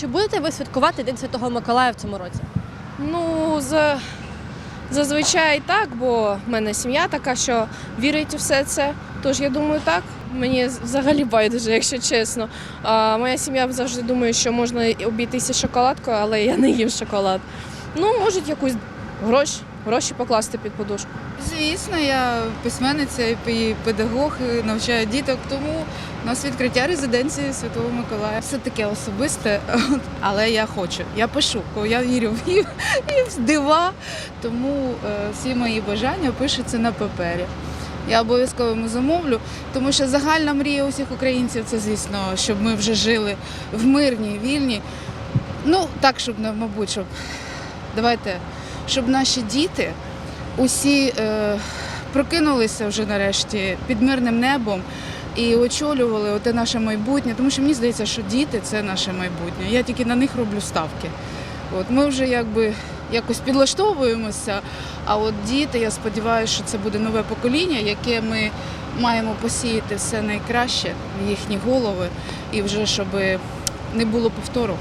Чи будете ви святкувати День Святого Миколая в цьому році? Ну, за, зазвичай так, бо в мене сім'я така, що вірить у все це. Тож я думаю, так. Мені взагалі байдуже, якщо чесно. А, моя сім'я завжди думає, що можна обійтися шоколадкою, але я не їм шоколад. Ну, можуть якусь гроші, гроші покласти під подушку. Звісно, я письменниця і педагог, і навчаю діток, тому у нас відкриття резиденції Святого Миколая. Все таке особисте, але я хочу. Я пишу, я вірю в дива, тому е, всі мої бажання пишуться на папері. Я обов'язково йому замовлю, тому що загальна мрія усіх українців це, звісно, щоб ми вже жили в мирній, вільній. Ну, так, щоб, мабуть, щоб давайте, щоб наші діти усі е, прокинулися вже нарешті під мирним небом і очолювали оте наше майбутнє, тому що мені здається, що діти це наше майбутнє. Я тільки на них роблю ставки. От ми вже якби якось підлаштовуємося. А от діти, я сподіваюся, що це буде нове покоління, яке ми маємо посіяти все найкраще в їхні голови, і вже щоб не було повтору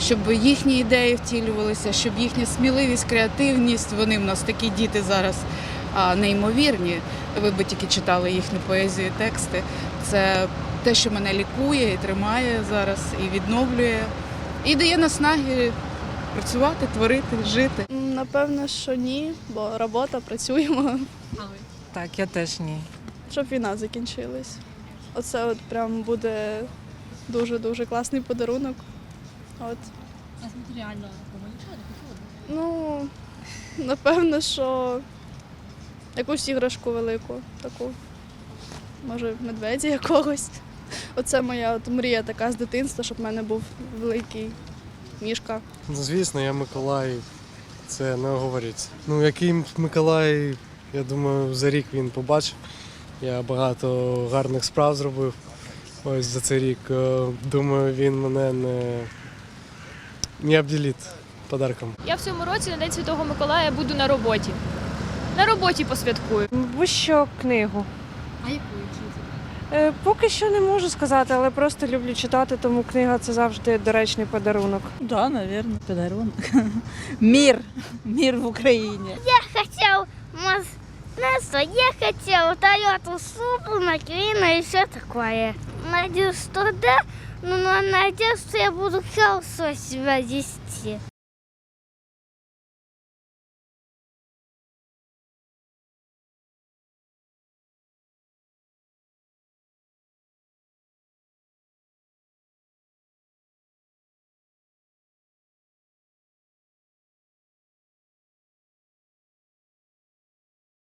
щоб їхні ідеї втілювалися, щоб їхня сміливість, креативність, вони в нас такі діти зараз неймовірні. Ви би тільки читали їхню поезію, тексти. Це те, що мене лікує і тримає зараз, і відновлює, і дає наснаги працювати, творити, жити. Напевно, що ні, бо робота, працюємо, Так, я теж ні. щоб війна закінчилась. Оце от прям буде дуже-дуже класний подарунок. От. А матеріально нічого не Ну, напевно, що якусь іграшку велику таку. Може, медведя якогось. Оце моя от мрія така з дитинства, щоб в мене був великий мішка. Ну, звісно, я Миколай. Це не оговориться. Ну, який Миколай, я думаю, за рік він побачив. Я багато гарних справ зробив. Ось за цей рік. Е, Думаю, він мене не, не обділить подарком. Я в цьому році на День Святого Миколая буду на роботі. На роботі посвяткую. Будь-що книгу. А яку Е, Поки що не можу сказати, але просто люблю читати, тому книга це завжди доречний подарунок. Да, наверное, подарунок. Мир. Мир в Украине. хотел масло, я хотел Тойоту супу, маквина и все такое. Надеюсь, что да, но надеюсь, что я буду хорошо себя вести.